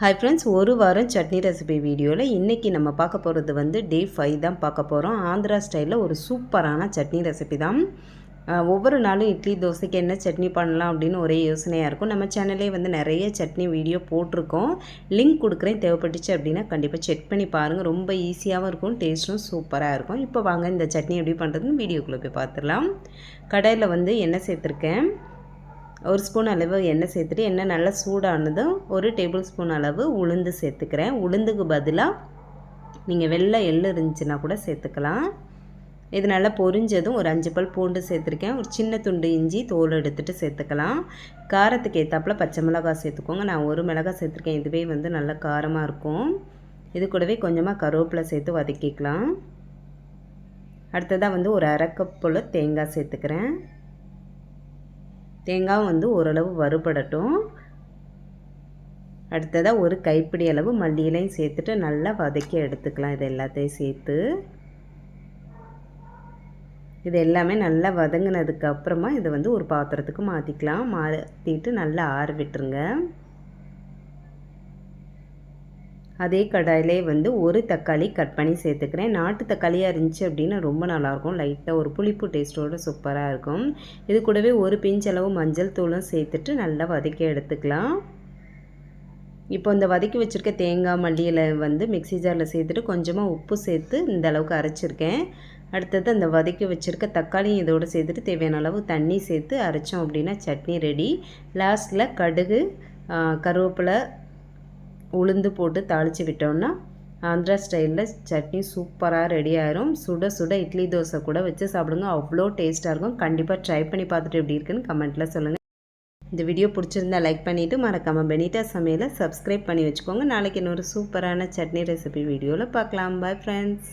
Hi friends ஒரு வாரம் chutney recipe வீடியோவில் இன்றைக்கி நம்ம பார்க்க போகிறது வந்து டே ஃபைவ் தான் பார்க்க போகிறோம் ஆந்திரா ஸ்டைலில் ஒரு சூப்பரான சட்னி ரெசிபி தான். ஒவ்வொரு நாளும் இட்லி தோசைக்கு என்ன சட்னி பண்ணலாம் அப்படின்னு ஒரே யோசனையாக இருக்கும். நம்ம சேனல்லே வந்து நிறைய சட்னி வீடியோ போட்டிருக்கோம். லிங்க் கொடுக்குறேன். தேவைப்பட்டுச்சு அப்படின்னா கண்டிப்பாக செக் பண்ணி பாருங்கள் ரொம்ப ஈஸியாகவும் இருக்கும். டேஸ்ட்டும் சூப்பராக இருக்கும். இப்போ வாங்க இந்த சட்னி எப்படி பண்ணுறதுன்னு வீடியோக்குள்ளே போய் பார்த்துடலாம். கடையில் வந்து எண்ணெய் சேர்த்துருக்கேன். ஒரு ஸ்பூன் அளவு எண்ணெய் சேர்த்துட்டு எண்ணெய் நல்லா சூடானதும் ஒரு டேபிள் ஸ்பூன் அளவு உளுந்து சேர்த்துக்கிறேன். உளுந்துக்கு பதிலாக நீங்கள் வெள்ளை எள்ளு இருந்துச்சுன்னா கூட சேர்த்துக்கலாம். இது நல்லா பொரிஞ்சதும் ஒரு அஞ்சு பல் பூண்டு சேர்த்துருக்கேன். ஒரு சின்ன துண்டு இஞ்சி தோல் எடுத்துகிட்டு சேர்த்துக்கலாம். காரத்துக்கு ஏற்றாப்புல பச்சை மிளகாய் சேர்த்துக்கோங்க. நான் ஒரு மிளகாய் சேர்த்துருக்கேன். இதுவே வந்து நல்லா காரமாக இருக்கும். இது கூடவே கொஞ்சமாக கருவேப்பிலை சேர்த்து வதக்கிக்கலாம். அடுத்ததாக வந்து ஒரு அரை போல் தேங்காய் சேர்த்துக்கிறேன். தேங்காய் வந்து ஓரளவு வறுபடட்டும். அடுத்ததாக ஒரு கைப்பிடி அளவு மல்லியிலையும் சேர்த்துட்டு நல்லா வதக்கி எடுத்துக்கலாம். இது எல்லாத்தையும் சேர்த்து. இது எல்லாமே நல்லா வதங்கினதுக்கு அப்புறமா இதை வந்து ஒரு பாத்திரத்துக்கு மாற்றிக்கலாம் மாற்றிட்டு நல்லா ஆற விட்டுருங்க. அதே கடாயிலே வந்து ஒரு தக்காளி கட் பண்ணி சேர்த்துக்கிறேன். நாட்டு தக்காளியாக இருந்துச்சு அப்படின்னா ரொம்ப நல்லாயிருக்கும். லைட்டாக ஒரு புளிப்பு டேஸ்ட்டோடு சூப்பராக இருக்கும். இது கூடவே ஒரு பிஞ்சளவு மஞ்சள் தூளும் சேர்த்துட்டு நல்லா வதக்கி எடுத்துக்கலாம். இப்போ இந்த வதக்கி வச்சுருக்க தேங்காய் மல்லியில் வந்து மிக்சி ஜாரில் சேர்த்துட்டு கொஞ்சமாக உப்பு சேர்த்து இந்த அளவுக்கு அரைச்சிருக்கேன். அடுத்தது அந்த வதக்கி வச்சுருக்க தக்காளியும் இதோடு சேர்த்துட்டு தேவையான அளவு தண்ணி சேர்த்து அரைச்சோம் அப்படின்னா சட்னி ரெடி. லாஸ்ட்டில் கடுகு கருவேப்பிலை உளுந்து போட்டு தாளித்து விட்டோம்னா ஆந்திரா ஸ்டைலில் சட்னி சூப்பராக ரெடி ஆயிரும். சுட சுட இட்லி தோசை கூட வச்சு சாப்பிடுங்க. அவ்வளோ டேஸ்ட்டாக இருக்கும். கண்டிப்பாக ட்ரை பண்ணி பார்த்துட்டு எப்படி இருக்குன்னு கமெண்ட்டில் சொல்லுங்கள் இந்த வீடியோ பிடிச்சிருந்தா லைக் பண்ணிவிட்டு மறக்காமல் பெனிட்டா சமையலை சப்ஸ்கிரைப் பண்ணி வச்சுக்கோங்க. நாளைக்கு இன்னொரு சூப்பரான சட்னி ரெசிபி வீடியோவில் பார்க்கலாம். Bye friends